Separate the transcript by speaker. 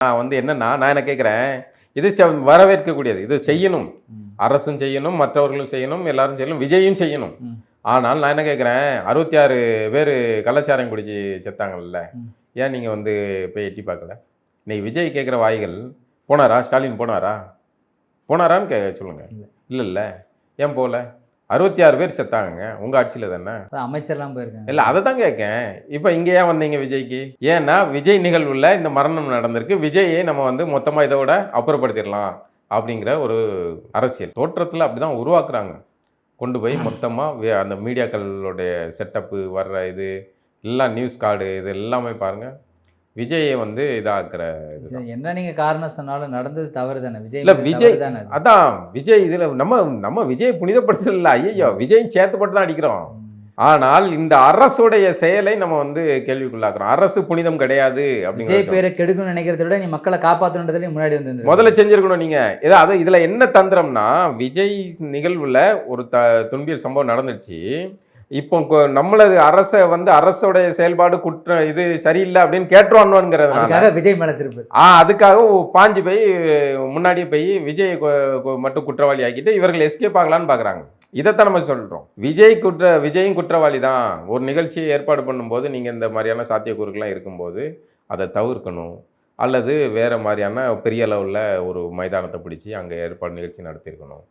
Speaker 1: நான் வந்து என்னன்னா நான் என்ன கேட்குறேன் இது செ- வரவேற்கக்கூடியது. இது செய்யணும். அரசும் செய்யணும் மற்றவர்களும் செய்யணும் எல்லாரும் செய்யணும் விஜயும் செய்யணும். ஆனால் நான் என்ன கேட்குறேன் அறுபத்தி ஆறு பேர் கள்ளச்சாரம் குடிச்சு செத்தாங்கல்ல. ஏன் நீங்கள் வந்து போய் எட்டி பார்க்கல இன்னைக்கு விஜய் கேட்குற வாய்கள் போனாரா? ஸ்டாலின் போனாரா? போனாரான்னு கே சொல்லுங்க.
Speaker 2: இல்ல.
Speaker 1: இல்லை இல்லை ஏன் போகல அறுபத்தி ஆறு பேர் செத்தாங்க உங்கள் ஆட்சியில் தானே?
Speaker 2: அமைச்சர்லாம் போயிருக்காங்க.
Speaker 1: இல்லை அதை தான் கேட்கேன் இப்போ இங்கே ஏன் வந்தீங்க விஜய்க்கு? ஏன்னா விஜய் நிகழ்வுல இந்த மரணம் நடந்திருக்கு. விஜயை நம்ம வந்து மொத்தமாக இதோட அப்புறப்படுத்திடலாம் அப்படிங்கிற ஒரு அரசியல். தோற்றத்தில் அப்படி தான் உருவாக்குறாங்க. கொண்டு போய் மொத்தமாக அந்த மீடியாக்களுடைய செட்டப்பு வர்ற இது எல்லாம் நியூஸ் கார்டு இது எல்லாமே பாருங்கள் விஜயை வந்து இதாக்குற
Speaker 2: இது என்ன நீங்க காரணம் சொன்னாலும் நடந்தது தவறு தானே விஜய்
Speaker 1: இல்ல, விஜய்
Speaker 2: தானே அது.
Speaker 1: அதான் விஜய் இதில் நம்ம நம்ம விஜயை புனிதப்படுத்தல ஐயோ விஜயும் சேர்த்துப்பட்டு தான் அடிக்கிறோம். ஆனால் இந்த அரசுடைய செயலை நம்ம வந்து கேள்விக்குள்ளாக்குறோம். அரசு புனிதம் கிடையாது
Speaker 2: விஜய்
Speaker 1: அப்படிங்கிற
Speaker 2: பேரை கெடுக்கணும்னு நினைக்கிறத விட நீ மக்களை காப்பாற்றணுன்றதுலேயும் முன்னாடி வந்து
Speaker 1: முதல்ல செஞ்சிருக்கணும் நீங்க. ஏதோ அது இதுல என்ன தந்திரம்னா விஜய் நிகழ்வுல ஒரு த துன்பியல் சம்பவம் நடந்துச்சு. இப்போ நம்மளது அரச வந்து அரசோடைய செயல்பாடு குற்றம் இது சரியில்லை அப்படின்னு கேட்டுருவானுங்கிறதுனால
Speaker 2: விஜய் மேல திருப்பு.
Speaker 1: ஆ அதுக்காக பாஞ்சு போய் முன்னாடியே போய் விஜய் மட்டும் குற்றவாளி ஆக்கிட்டு இவர்கள் எஸ்கேப் ஆகலான்னு பார்க்குறாங்க இதைத்தான் நம்ம சொல்கிறோம் விஜய் குற்ற விஜயும் குற்றவாளி தான் ஒரு நிகழ்ச்சியை ஏற்பாடு பண்ணும்போது நீங்கள் இந்த மாதிரியான சாத்தியக்கூறுகள்லாம் இருக்கும்போது அதை தவிர்க்கணும். அல்லது வேறு மாதிரியான பெரிய அளவில் ஒரு மைதானத்தை பிடிச்சி அங்கே ஏற்பாடு நிகழ்ச்சி நடத்தியிருக்கணும்.